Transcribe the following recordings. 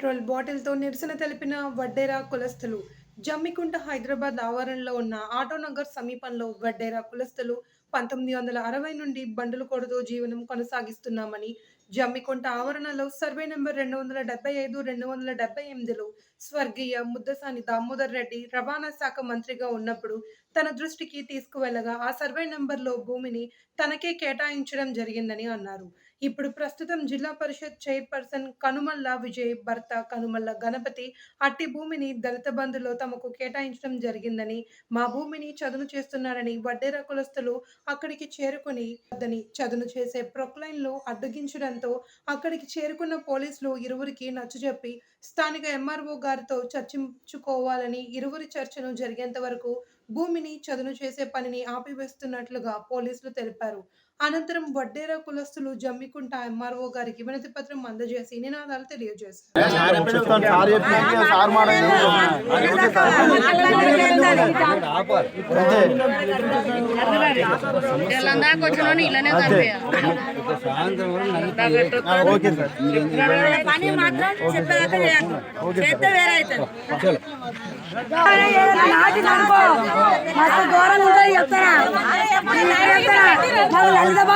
Petrol బాటిల్తో నిరసన తెలిపిన వడ్డేరా కులస్తులు. జమ్మికుంట హైదరాబాద్ ఆవరణలో ఉన్న ఆటోనగర్ సమీపంలో వడ్డేరా కులస్తులు పంతొమ్మిది వందల అరవై నుండి బండులు కొడుతూ జీవనం కొనసాగిస్తున్నామని జమ్మికుంట ఆవరణలో సర్వే నెంబర్ రెండు వందల డెబ్బై ఐదు రెండు వందల డెబ్బై ఎనిమిదిలో స్వర్గీయ ముద్దసాని దామోదర్ రెడ్డి రవాణా శాఖ మంత్రిగా ఉన్నప్పుడు తన దృష్టికి తీసుకువెళ్ళగా ఆ సర్వే నెంబర్లో భూమిని తనకే కేటాయించడం జరిగిందని అన్నారు. ఇప్పుడు ప్రస్తుతం జిల్లా పరిషత్ చైర్పర్సన్ కనుమల్ల విజయ్ భర్త కనుమల్ల గణపతి అట్టి భూమిని దళిత బంధులో తమకు కేటాయించడం జరిగిందని మా భూమిని చదును చేస్తున్నారని వడ్డేర కులస్తులు అక్కడికి చేరుకుని వద్దని చదును చేసే ప్రొక్లైన్లు అడ్డగించడంతో అక్కడికి చేరుకున్న పోలీసులు ఇరువురికి నచ్చజెప్పి స్థానిక ఎంఆర్ఓ గారితో చర్చించుకోవాలని ఇరువురి చర్చను జరిగేంత వరకు భూమిని చదును చేసే పనిని ఆపివేస్తున్నట్లుగా పోలీసులు తెలిపారు. అనంతరం వడ్డేరా కులస్తులు జమ్మికుంట ఎంఆర్ఓ గారికి వినతి పత్రం అందజేసి నినాదాలు తెలియజేశారు.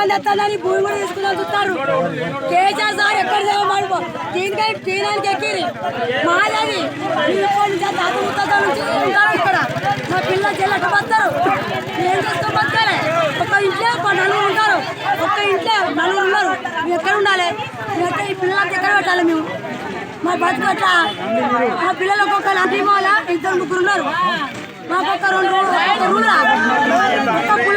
బంధు ఎత్తాలని భూమి కూడా తీసుకుని చూస్తారు. కేసీఆర్ సార్ ఎక్కడ చేయమని దీనికై తీనానికి ఎక్కిరి. మాదని ఇక్కడ. మా పిల్లలు చెల్లెక్క బతారు ఏం చేస్తూ బతకాలి? ఒక ఇంట్లో నలుగురు ఉంటారు. ఒక్క ఇంట్లో నలుగురు ఉన్నారు. మేము ఎక్కడ ఉండాలి? మేము ఎక్కడ ఈ పిల్లలకి ఎక్కడ పెట్టాలి మేము? మా బతుకు మా పిల్లలకు ఒక లాంటి ఇద్దరు ముగ్గురు ఉన్నారు. మాకు ఒక రెండు రూ- ఒక రూలా ఒక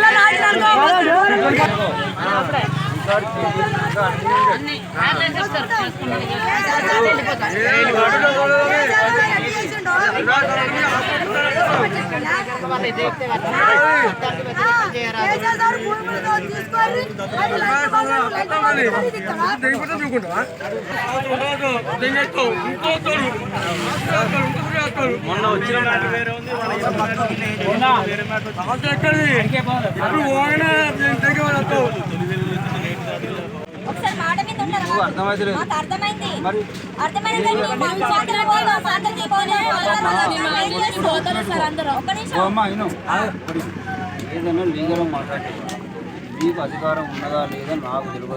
మొన్న వచ్చిన మ్యాట్ వేరే ఉంది వేరే మ్యాట్ ఎక్కడిది ఇప్పుడు పోగానే దగ్గర అర్థమైంది ఏదైనా లీగల్ మాట్లాడేది మీకు అధికారం ఉన్నదా లేదా నాకు తెలియదు.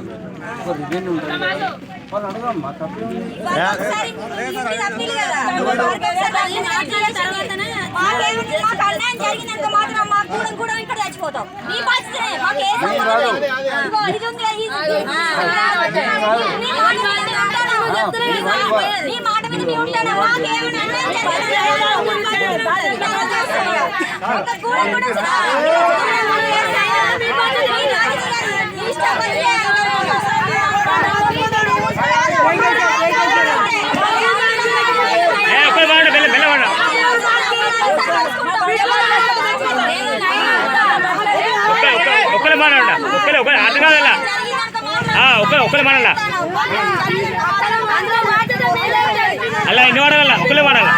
ఒక రివెన్యూ ఉంటుంది వాళ్ళు అడగమ్మా తప్పు జరిగిందనుకో ఇక్కడ చచ్చిపోతాం మీ బాధ్యతనే మాకు ఏ సంబంధం లేదు. ఇదిగో ఇది ఉంది కదా, ఇది ఉంది. మీ మాట మీద మేము ఉంటాము. మీ మాట మీద మేము ఉంటాము. మాకేమైనా అన్యాయం జరిగిందా? ఒక కూడా కూడా మీ బాధ్యత మీది. మీ ఒకరే ఒకరే అటు కాదల్లా ఒకరే ఒకరే మనల్లా అలా ఎన్ని వాడాలా ఒకరే వాడాలా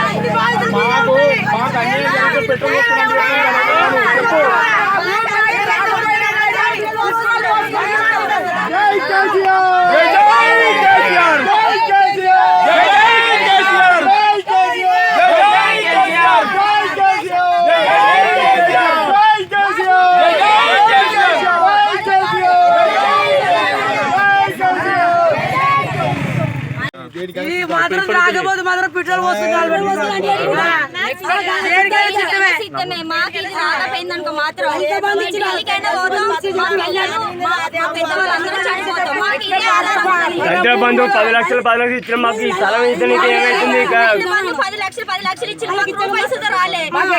ఆధారం దరిద్ర బంధు పది లక్షలు పది లక్షలు ఇచ్చిన మాకు ఈ స్థలం ఇతనికి ఏమైతుంది ఇక వాళ్ళు పది లక్షలు పది లక్షలు ఇచ్చిన మాకు సుధా రాలే మాకు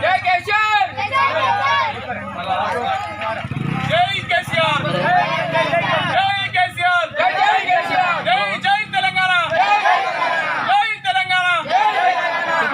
जय किशन